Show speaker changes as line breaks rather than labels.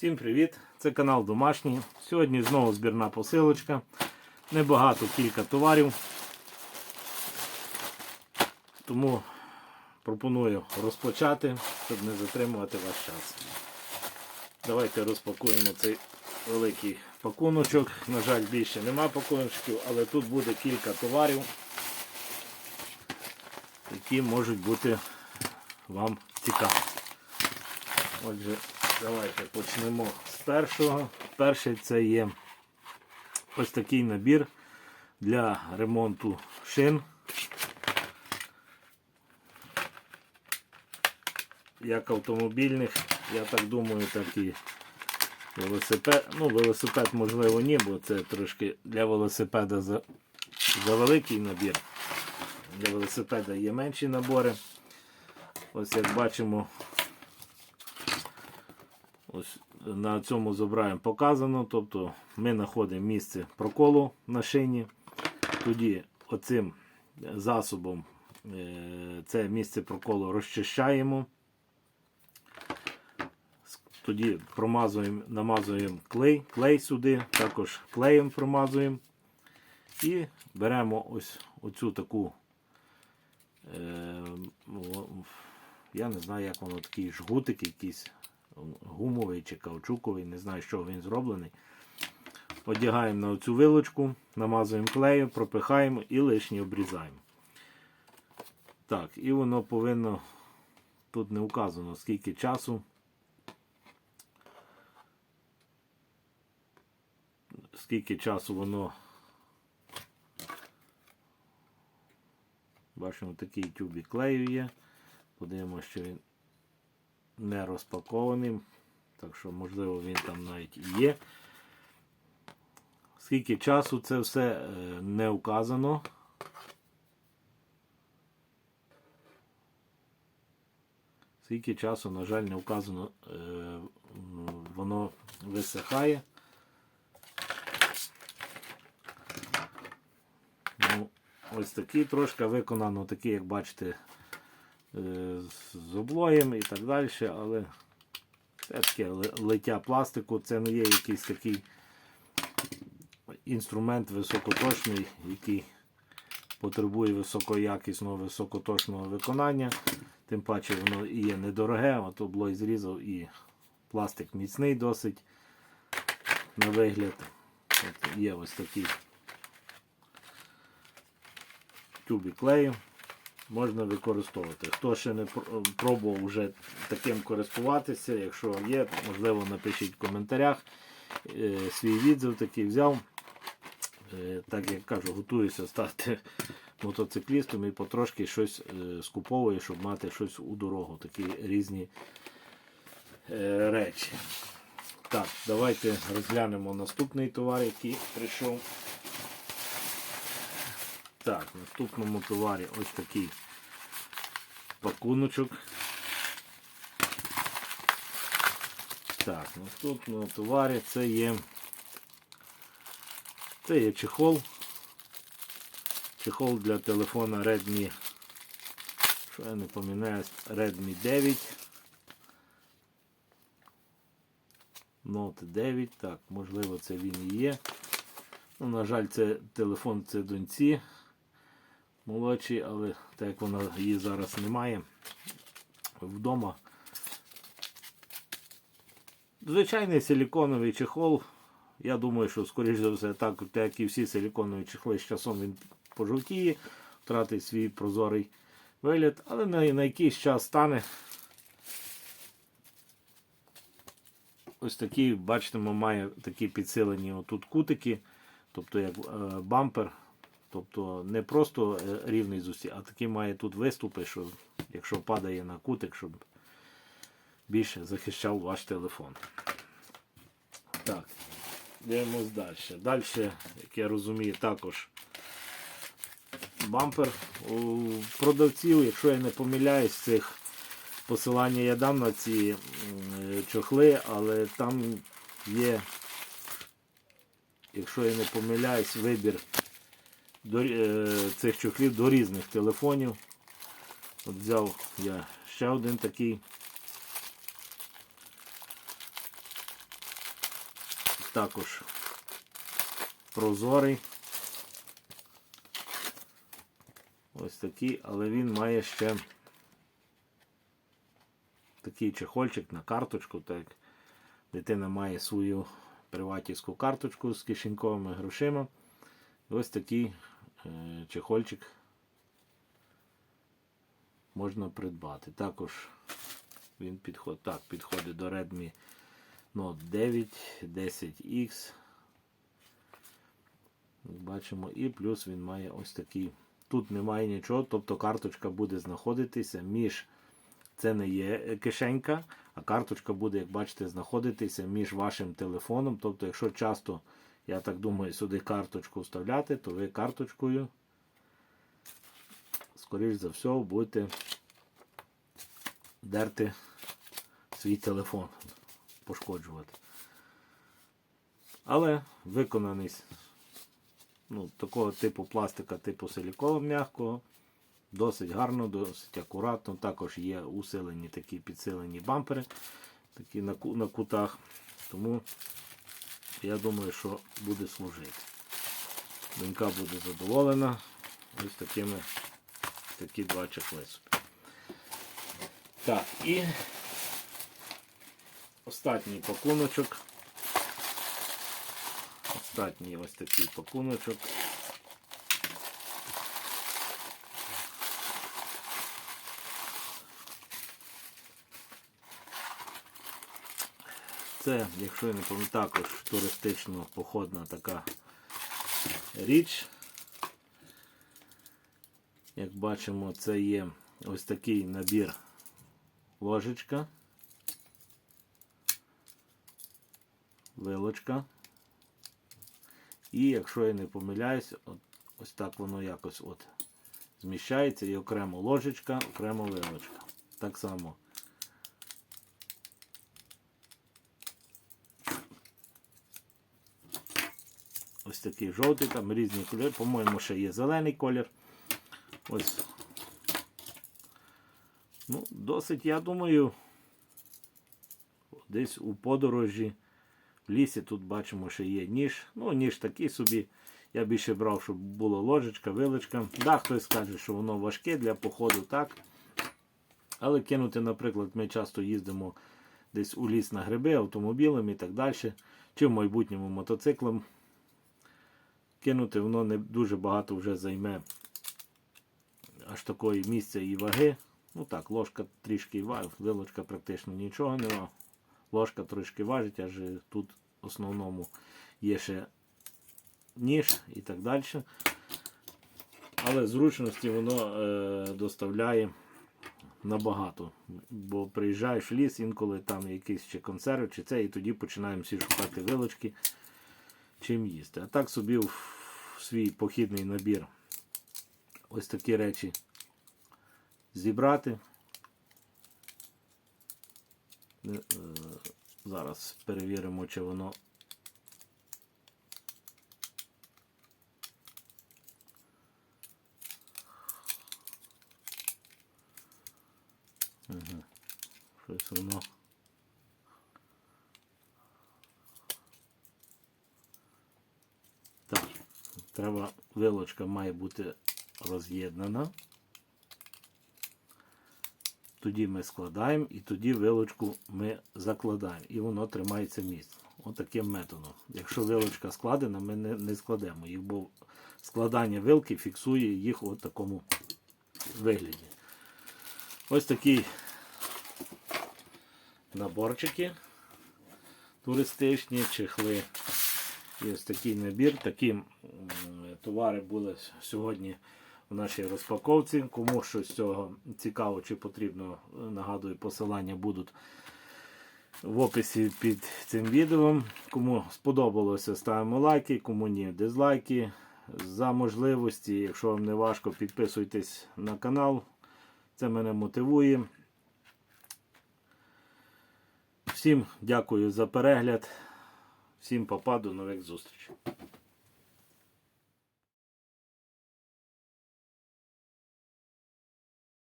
Всім привіт! Це канал Домашній. Сьогодні знову збірна посилочка. Небагато кілька товарів. Тому пропоную розпочати, щоб не затримувати ваш час. Давайте розпакуємо цей великий пакуночок. На жаль, більше нема пакуночків, але тут буде кілька товарів, які можуть бути вам цікаві. Отже, давайте почнемо з першого. Перший це є ось такий набір для ремонту шин. Як автомобільних, я так думаю, так і велосипед. Ну, велосипед можливо ні, бо це трошки для велосипеда за, за великий набір. Для велосипеда є менші набори. Ось як бачимо, Ось на цьому зобраєм показано. Тобто ми знаходимо місце проколу на шині. Тоді оцим засобом е, це місце проколу розчищаємо. Тоді промазуємо, намазуємо клей, клей сюди, також клеєм промазуємо. І беремо ось оцю таку, е, я не знаю, як воно такий жгутик якийсь гумовий чи каучуковий, не знаю, що він зроблений. Одягаємо на цю вилочку, намазуємо клею, пропихаємо і лишнє обрізаємо. Так, і воно повинно, тут не вказано, скільки часу. Скільки часу воно. Бачимо, такий тюбік клею є. Подивимося, що він не розпакованим. Так що, можливо, він там навіть і є. Скільки часу це все е, не указано. Скільки часу, на жаль, не вказано, е, воно висихає. Ну, Ось такий трошки виконано, такий, як бачите, з облоєм і так далі, але це таке лиття пластику, це не є якийсь такий інструмент високоточний, який потребує високоякісного, високоточного виконання. Тим паче воно і є недороге, от облой зрізав і пластик міцний досить на вигляд. От Є ось такий тюбі клею можна використовувати. Хто ще не пробував вже таким користуватися, якщо є, можливо, напишіть в коментарях. Е, свій відзив такий взяв. Е, так як кажу, готуюся стати мотоциклістом і потрошки щось е, скуповую, щоб мати щось у дорогу. Такі різні речі. Так, давайте розглянемо наступний товар, який прийшов. Так, в наступному товарі ось такий пакуночок. Так, в наступному товарі це є це є чехол. Чехол для телефона Redmi, що я не пам'ятаю, Redmi 9. Note 9, так, можливо це він і є. Ну, На жаль, це телефон це доньці молодший, але так як вона її зараз немає вдома. Звичайний силіконовий чехол. Я думаю, що, скоріш за все, так, як і всі силіконові чехли, з часом він пожовтіє, втратить свій прозорий вигляд, але на, на якийсь час стане. Ось такий, бачимо, має такі підсилені отут кутики, тобто як е, бампер Тобто не просто е, рівний з усі, а такий має тут виступи, що якщо падає на кутик, щоб більше захищав ваш телефон. Так, дивимось далі. Далі, як я розумію, також бампер у продавців, якщо я не помиляюсь, цих посилання я дам на ці чохли, але там є, якщо я не помиляюсь, вибір до, е, цих чохлів до різних телефонів. От Взяв я ще один такий. також прозорий. Ось такий, але він має ще такий чехольчик на карточку, так дитина має свою приватівську карточку з кишеньковими грошима. Ось такий чехольчик можна придбати. Також він підходить, так, підходить до Redmi Note 9, 10X. Бачимо, і плюс він має ось такий. Тут немає нічого, тобто карточка буде знаходитися між. Це не є кишенька, а карточка буде, як бачите, знаходитися між вашим телефоном. Тобто, якщо часто, я так думаю, сюди карточку вставляти, то ви карточкою, скоріш за все, будете дерти свій телефон, пошкоджувати. Але виконаний ну, такого типу пластика, типу силікону м'якого. Досить гарно, досить акуратно. Також є усилені такі підсилені бампери такі на, на кутах. Тому я думаю, що буде служити. Донька буде задоволена. Ось такими такі два чехли собі. Так, і останній пакуночок. Останній ось такий пакуночок. Це, якщо я не пам'ятаю, також туристично походна така річ. Як бачимо, це є ось такий набір ложечка, вилочка. І якщо я не помиляюсь, от, ось так воно якось от зміщається і окремо ложечка, окремо вилочка. Так само. Ось такий жовтий, там різні кольори. По-моєму, ще є зелений колір. Ось. Ну, досить, я думаю, десь у подорожі в лісі тут бачимо, що є ніж. Ну, ніж такий собі. Я більше брав, щоб була ложечка, вилочка. Да, хтось скаже, що воно важке для походу, так. Але кинути, наприклад, ми часто їздимо десь у ліс на гриби автомобілем і так далі. Чи в майбутньому мотоциклом. Кинути воно не дуже багато вже займе аж такої місця і ваги. Ну так, ложка трішки важить, вилочка практично нічого нема. Ложка трошки важить, аж тут в основному є ще ніж і так далі. Але зручності воно е, доставляє набагато. Бо приїжджаєш в ліс, інколи там якийсь ще консерви чи це, і тоді починаємо всі шукати вилочки, чим їсти. А так собі в свій похідний набір ось такі речі зібрати. Е, е, Зараз перевіримо, чи воно Ага. Щось воно. Так, треба, вилочка має бути роз'єднана. Тоді ми складаємо і тоді вилочку ми закладаємо. І воно тримається місце. Отаким методом. Якщо вилочка складена, ми не, не складемо їх, бо складання вилки фіксує їх у такому вигляді. Ось такий наборчики туристичні, чехли. Ось такий набір. Такі товари були сьогодні в нашій розпаковці. Кому щось з цього цікаво чи потрібно, нагадую, посилання будуть в описі під цим відео. Кому сподобалося, ставимо лайки, кому ні, дизлайки. За можливості, якщо вам не важко, підписуйтесь на канал. Це мене мотивує. Всім дякую за перегляд. Всім попаду, нових зустрічей.